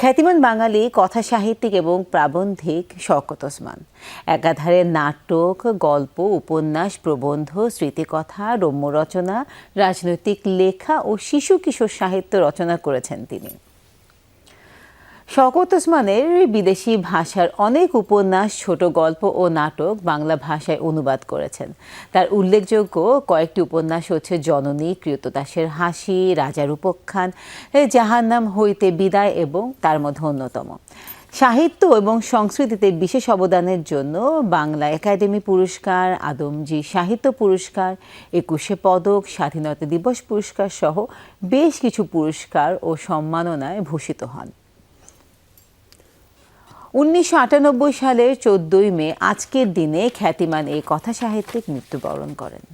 খ্যাতিমান বাঙালি কথা সাহিত্যিক এবং প্রাবন্ধিক শওকত ওসমান। একাধারে নাটক, গল্প, উপন্যাস, প্রবন্ধ, স্মৃতিকথা, রম্য রচনা, রাজনৈতিক লেখা ও শিশু কিশোর সাহিত্য রচনা করেছেন তিনি। শওকত ওসমানের বিদেশি ভাষার অনেক উপন্যাস, ছোট গল্প ও নাটক বাংলা ভাষায় অনুবাদ করেছেন। তার উল্লেখযোগ্য কয়েকটি উপন্যাস হচ্ছে জননী কৃতদাসের হাসি রাজার উপখ্যান জাহান্নাম হইতে বিদায় এবং তার মধ্যে অন্যতম। সাহিত্য এবং সংস্কৃতিতে বিশেষ অবদানের জন্য বাংলা একাডেমি পুরস্কার, আদমজি সাহিত্য পুরস্কার, একুশে পদক, স্বাধীনতা দিবস পুরস্কার সহ বেশ কিছু পুরস্কার ও সম্মাননায় ভূষিত হন। উনিশশো আটানব্বই সালের চোদ্দই মে আজকের দিনে খ্যাতিমান এই কথা সাহিত্যিক মৃত্যুবরণ করেন।